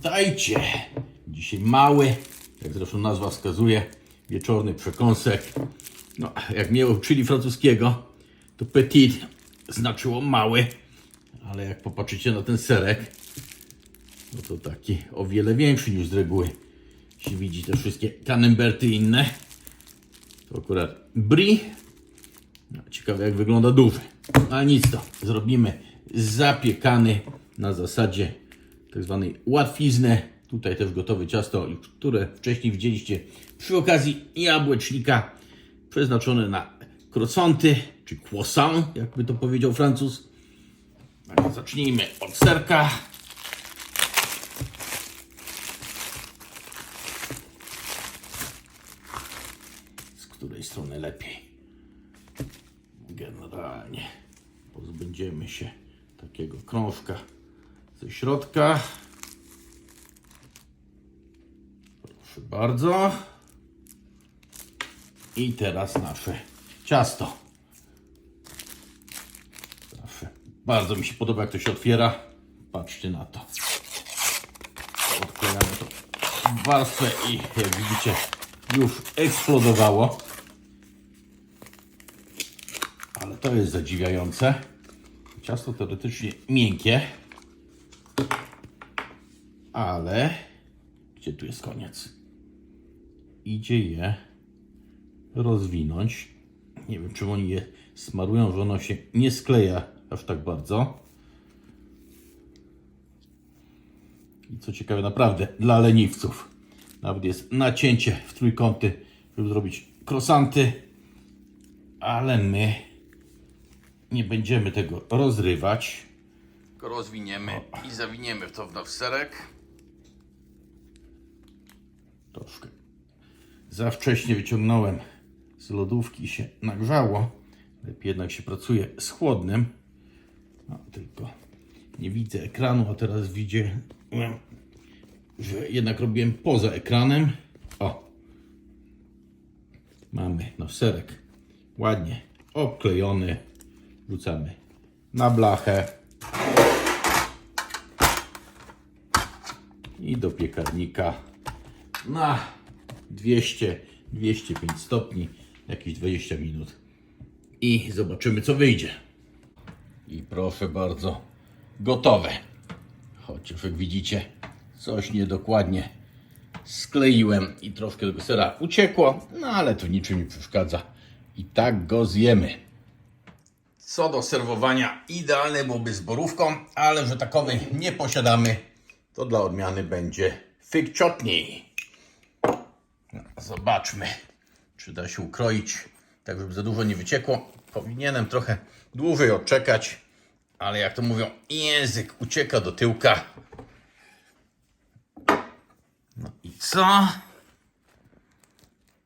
Witajcie! Dzisiaj mały, jak zresztą nazwa wskazuje, wieczorny przekąsek. No, jak mnie uczyli francuskiego, to petit znaczyło mały, ale jak popatrzycie na ten serek, no to taki o wiele większy niż z reguły. Się widzi te wszystkie camemberty i inne. To akurat brie. No, ciekawe jak wygląda duży. Ale nic to, zrobimy zapiekany na zasadzie tak zwanej łatwizny. Tutaj też gotowe ciasto, które wcześniej widzieliście przy okazji jabłecznika przeznaczone na croissanty, czy croissant, jakby to powiedział Francuz. Więc Zacznijmy od serka. Z której strony lepiej? Generalnie pozbędziemy się takiego krążka ze środka. Proszę bardzo. I teraz nasze ciasto. Bardzo mi się podoba, jak to się otwiera. Patrzcie na to. Odklejamy to w warstwę i jak widzicie już eksplodowało. Ale to jest zadziwiające. Ciasto teoretycznie miękkie, ale gdzie tu jest koniec? Idzie je rozwinąć. Nie wiem, czemu oni je smarują, że ono się nie skleja aż tak bardzo. I co ciekawe, naprawdę dla leniwców. Nawet jest nacięcie w trójkąty, żeby zrobić krosanty, ale my nie będziemy tego rozrywać. Tylko rozwiniemy i zawiniemy w to w serek. Troszkę za wcześnie wyciągnąłem z lodówki się nagrzało. Lepiej jednak się pracuje z chłodnym. No, tylko nie widzę ekranu, a teraz widzę, że jednak robiłem poza ekranem. O! Mamy nasz serek ładnie obklejony. Wrzucamy na blachę. I do piekarnika na 200-205 stopni, jakieś 20 minut. I zobaczymy, co wyjdzie. I proszę bardzo, gotowe. Chociaż jak widzicie, coś niedokładnie skleiłem i troszkę tego sera uciekło, no ale to niczym nie przeszkadza. I tak go zjemy. Co do serwowania, idealne byłoby z borówką, ale że takowej nie posiadamy, to dla odmiany będzie fig. Zobaczmy, czy da się ukroić, tak żeby za dużo nie wyciekło. Powinienem trochę dłużej odczekać, ale jak to mówią, język ucieka do tyłka. No i co?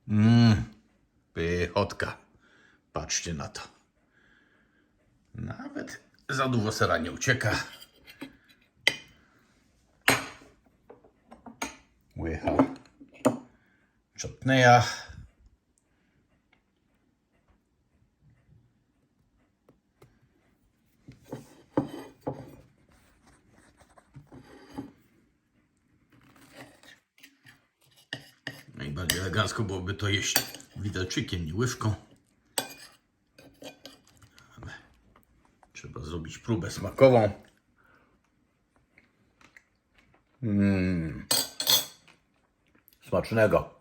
Mmm, pychotka. Patrzcie na to. Nawet za dużo sera nie ucieka. Łycha chutneya. Najbardziej elegancko byłoby to jeść widelczykiem, nie łyżką. Trzeba zrobić próbę smakową. Mmm. Smacznego.